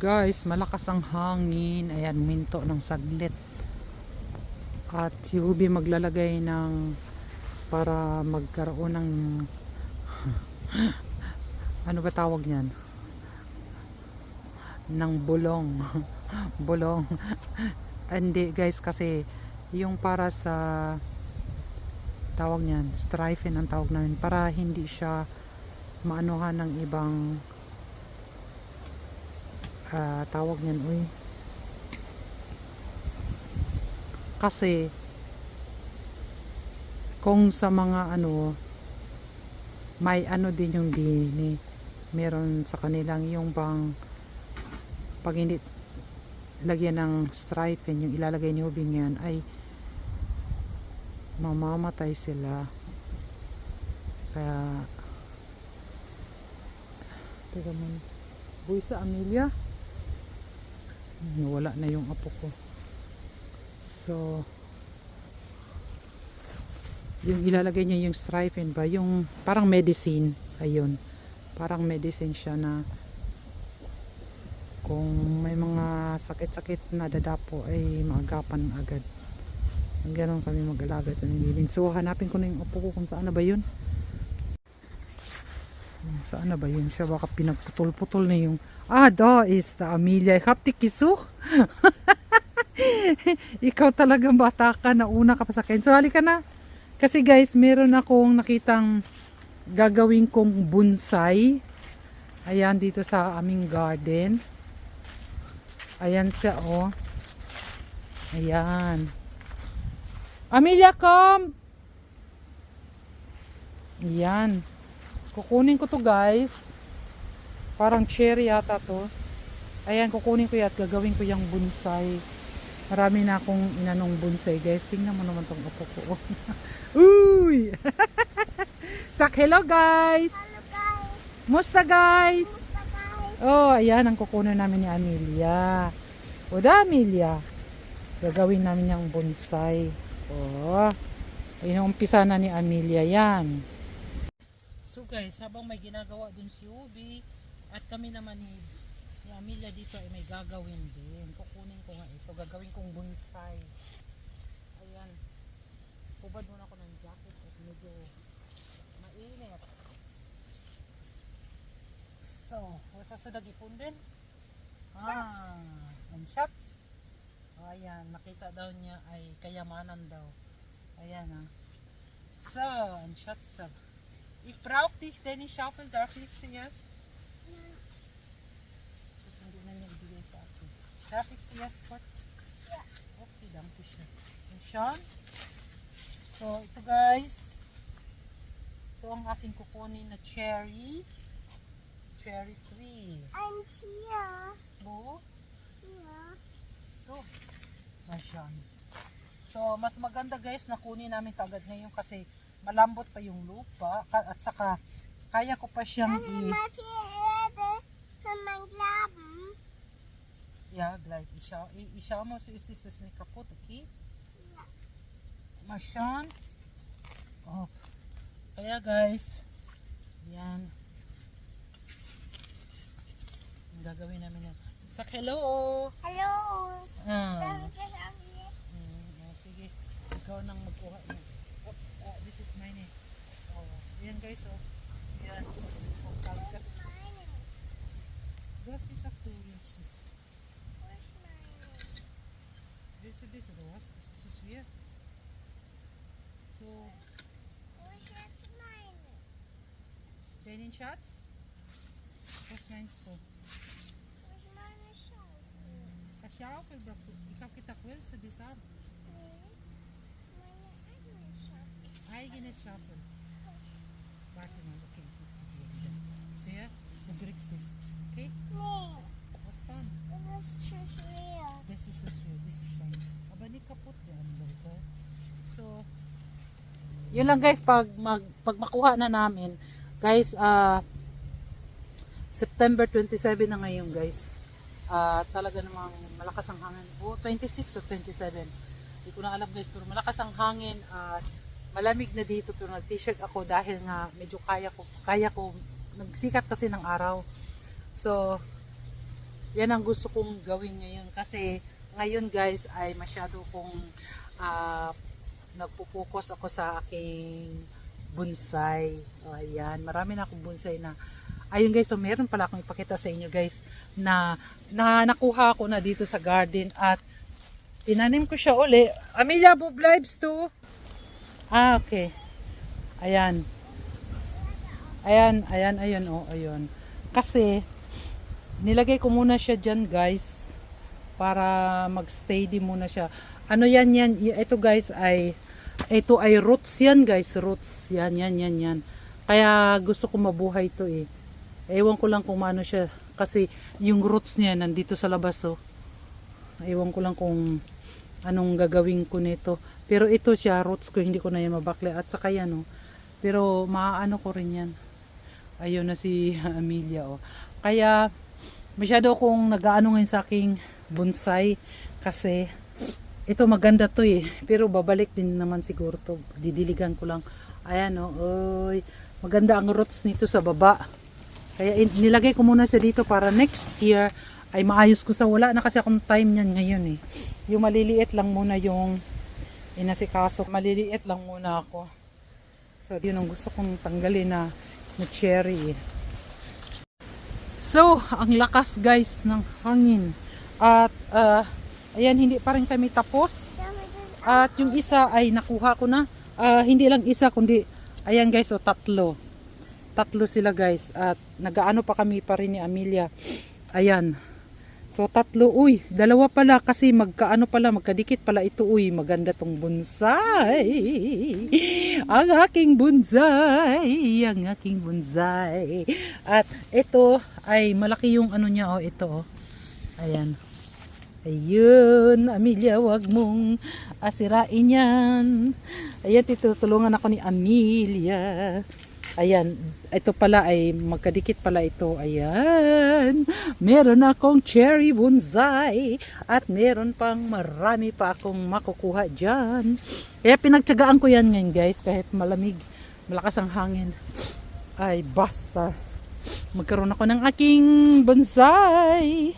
guys, malakas ang hangin. Ayan, minto ng saglit. At si Ruby maglalagay ng para magkaroon ng ano ba tawag niyan? ng bulong. bulong. Hindi guys kasi yung para sa tawag niyan, strifen ang tawag namin para hindi siya maanuhan ng ibang ah, tawag niyan uy. Kasi kung sa mga ano may ano din yung dini meron sa kanilang yung bang pag hindi lagyan ng stripen yung ilalagay ni Hubing yan ay mamamatay sila. Kaya teka mo buhay sa Amelia wala na yung apo ko so yung ilalagay niya yung stripen ba yung parang medicine ayun parang medicine siya na kung may mga sakit-sakit na dadapo ay maagapan agad Ganon kami mag-alaga sa Nilin. So, hanapin ko na yung apo ko kung saan na ba yun. Saan na ba yun siya? Baka pinagputol-putol na yung... Ah, da is the Amelia. Hapti kiso. Ikaw talagang bata ka na una ka pa sa akin. So, halika na. Kasi guys, meron akong nakitang gagawin kong bonsai. Ayan, dito sa aming garden. Ayan siya, oh. Ayan. Amelia, come! Yan. Kukunin ko to guys. Parang cherry yata to. Ayan, kukunin ko yan at gagawin ko yung bonsai. Marami na akong inanong bonsai guys. Tingnan mo naman tong apo ko. Uy! Sak, hello guys! Hello guys! Musta guys? Oh, ayan ang kukunin namin ni Amelia. O da, Amelia. Gagawin namin yung bonsai. Oh. Inuumpisa na ni Amelia yan. So guys, habang may ginagawa dun si Ubi at kami naman ni, ni Amelia dito ay may gagawin din. Kukunin ko nga ito. Gagawin kong bonsai. Ayan. Hubad muna ako ng jacket at medyo mainit. So, wasa sa dagipon din. Ah, and shots. O, ayan, nakita daw niya ay kayamanan daw. Ayan ah. So, and shots. Uh, ich brauche dich, denn ich niya ibigay sa akin. Darf ich zuerst kurz? Ja. Okay, danke schön. Und schon. So, ito guys. Ito ang aking kukunin na cherry. Cherry tree. I'm here. Oh, Here. So, Ayan. So, mas maganda guys na kunin namin kagad ngayon kasi malambot pa yung lupa at saka kaya ko pa siyang Dann i... Ja, gleich. Ich schau, ich, ich schau mal, so ist das, das nicht kaputt, okay? Ja. Mal schauen. Oh. Kaya guys, yan. Ang gagawin namin yan. Sak hello! Hallo. Ah. Mm, oh, sige. Ikaw nang magkuha niya. Oh, ah, this is mine eh. Oh, yan guys oh. Yan. Oh, tawag ka. Meine. Du hast gesagt, du willst das. Wo ist meine? Willst du das oder was? Das ist so schwer. So, Wo ist jetzt meine? deinen Schatz? Was meinst du? Wo ist meine Schaufel? Eine Schaufel brauchst du. Ich hab gedacht, willst du das Eigenes Schaufel. Warte mal, okay, ich geb dir wieder. Sehr, du kriegst das. Okay? Dann? Das ist zu schwer. Das ist so schwer, das ist dein. Aber nicht kaputt yan, Leute. So, yun lang guys, pag, mag, pag makuha na namin, guys, ah, September 27 na ngayon guys. Ah, talaga namang malakas ang hangin. Oh, 26 o 27. Hindi ko na alam guys, pero malakas ang hangin at malamig na dito pero nag-t-shirt ako dahil nga medyo kaya ko kaya ko nagsikat kasi ng araw. So, yan ang gusto kong gawin ngayon kasi ngayon guys ay masyado kong ah, nagpo-focus ako sa aking bonsai. O, ayan, marami na akong bonsai na ayun guys, so meron pala akong ipakita sa inyo guys na, na nakuha ko na dito sa garden at tinanim ko siya uli. Amelia, Bob Lives to. Ah, okay. Ayan. Ayan, ayan, ayan, oh, ayun. Kasi, nilagay ko muna siya dyan, guys, para magstay din muna siya. Ano yan, yan, ito guys ay, ito ay roots yan, guys, roots. Yan, yan, yan, yan. Kaya gusto ko mabuhay to eh. Ewan ko lang kung maano siya. Kasi yung roots niya nandito sa labas, oh. Ewan ko lang kung anong gagawin ko nito. Pero ito siya, roots ko, hindi ko na yan mabakle. At saka yan, oh. Pero maaano ko rin yan. Ayun na si Amelia, oh. Kaya, masyado akong nag-aano ngayon sa aking bonsai. Kasi, ito maganda to eh. Pero babalik din naman siguro to. Didiligan ko lang. Ayan, oh. Oy, maganda ang roots nito sa baba. Kaya nilagay ko muna siya dito para next year ay maayos ko sa wala na kasi akong time niyan ngayon eh. Yung maliliit lang muna yung inasikaso. Maliliit lang muna ako. So, yun ang gusto kong tanggalin na, na cherry. So, ang lakas guys ng hangin. At, ah, ayan, hindi pa rin kami tapos. At yung isa ay nakuha ko na. Ah, hindi lang isa, kundi, ayan guys, o tatlo. Tatlo sila guys. At nagaano pa kami pa rin ni Amelia. Ayan. So tatlo, uy, dalawa pala kasi magkaano pala, magkadikit pala ito, uy, maganda tong bonsai. ang aking bonsai, ang aking bonsai. At ito ay malaki yung ano niya, oh, ito, oh. Ayan. Ayun, Amelia, wag mong asirain yan. Ayan, tutulungan ako ni Amelia. Ayan, ito pala ay magkadikit pala ito. Ayan, meron akong cherry bonsai at meron pang marami pa akong makukuha dyan. Kaya pinagtsagaan ko yan ngayon guys, kahit malamig, malakas ang hangin. Ay, basta. Magkaroon ako ng aking bonsai.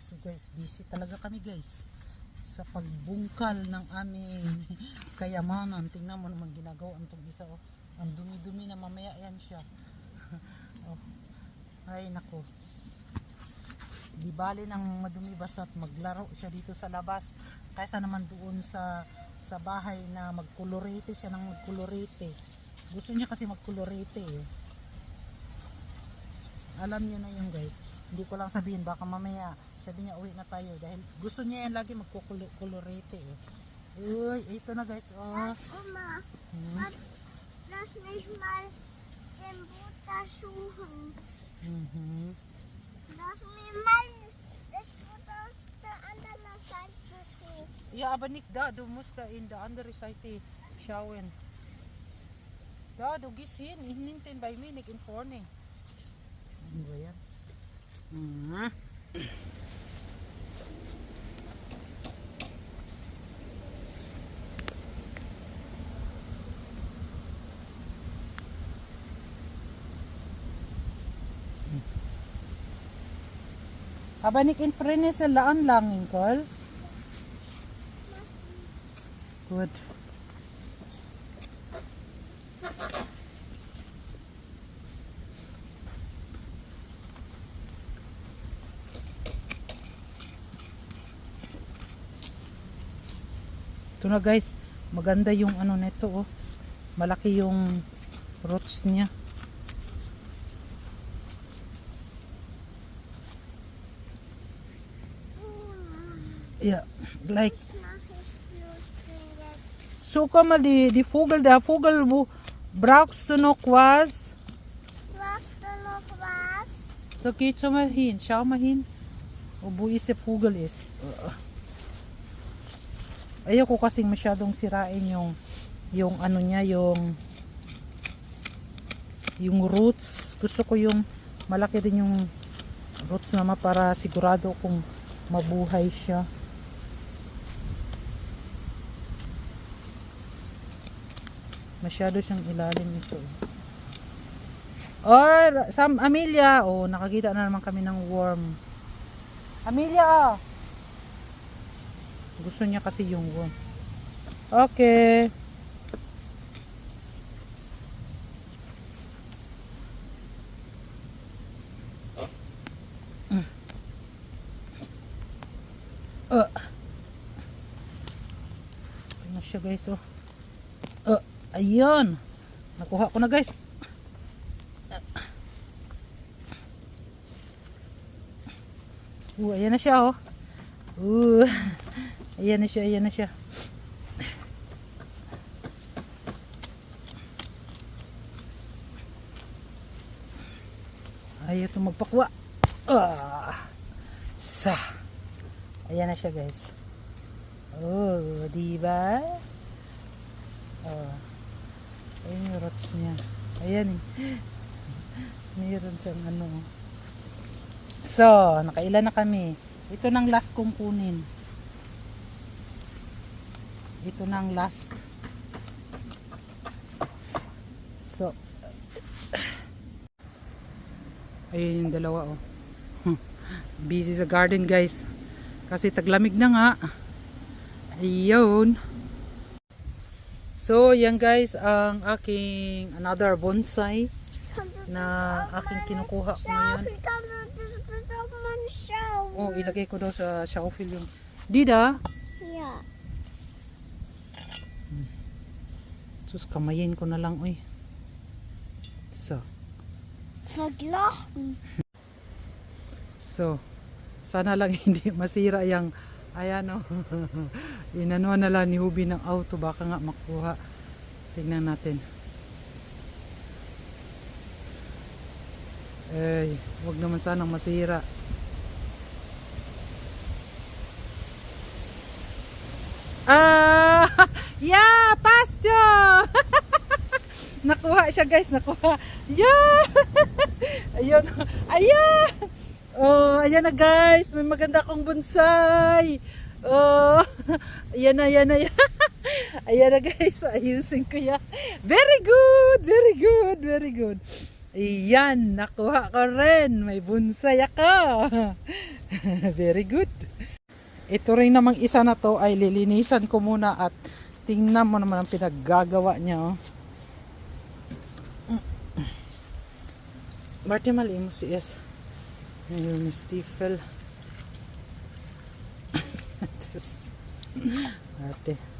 So guys, busy talaga kami guys sa pagbungkal ng aming kayamanan. Tingnan mo naman ginagawa itong isa. Oh. Ang dumi-dumi na mamaya yan siya. oh. Ay nako. Di bali ng madumi basta't maglaro siya dito sa labas. Kaysa naman doon sa sa bahay na magkulorete siya ng magkulorete. Gusto niya kasi magkulorete eh. Alam niyo na yun guys. Hindi ko lang sabihin baka mamaya sabi niya uwi na tayo dahil gusto niya yan lagi magkukulorete eh. Uy, ito na guys. Oh. Hmm. lass mich mal den Butter suchen. Mhm. Lass mich mal das Butter auf der anderen Seite suchen. Ja, aber nicht da. Du musst da in der andere Seite schauen. Da, du gehst hin. Hinten bei mir, nicht in vorne. Mhm. Aber nicht in vorne sa laan lang, Inkol. Good. Ito na guys, maganda yung ano nito oh. Malaki yung roots niya. Ja, like. Suche mal die, die Vogel, der Vogel, wo brauchst du noch was? Brauchst du noch was? So geh schon mal hin, schau mal hin, wo isa Vogel ist. Ayoko kasing masyadong sirain yung yung ano niya, yung yung roots. Gusto ko yung malaki din yung roots naman para sigurado kung mabuhay siya. Masyado siyang ilalim ito. Or, Sam, Amelia. Oh, nakakita na naman kami ng worm. Amelia, ah. Gusto niya kasi yung worm. Okay. Uh. Ano siya guys oh. Uh, ayun. Nakuha ko na guys. Uh, ayan na siya oh. Uh, ayan na siya, ayan na siya. Ayaw ito magpakwa. Ah, sa. Ayan na siya guys. Oh, di ba? Oh. Ayan yung rots niya. Ayan eh. Mayroon siyang ano. So, nakailan na kami. Ito nang last kong kunin. Ito nang last. So, ayun yung dalawa oh. Busy sa garden guys. Kasi taglamig na nga. Ayun. So, yan guys ang aking another bonsai na aking kinukuha ko ngayon. Oh, ilagay ko daw sa shelfil yung Dida. Yeah. Sus, kamayin ko na lang, uy. So, Verglachen. so, sana lang hindi masira yung, ayan o, inano na lang ni Hubi ng auto, baka nga makuha. Tingnan natin. Ay, wag naman sanang masira. Ah! Yeah! Pasture! Nakuha siya guys, nakuha. Yeah! Ayun. Ayan! Oh, ayan na guys. May maganda akong bonsai. Oh, ayan na, ayan na, ayan. Ayan na guys. Ayusin ko yan. Very good! Very good! Very good. Ayan, nakuha ko rin. May bonsai ako. Very good. Ito rin namang isa na to ay lilinisan ko muna at tingnan mo naman ang pinaggagawa niya. Oh. Marty mali mo si S. Ayun, Stifel. Ate.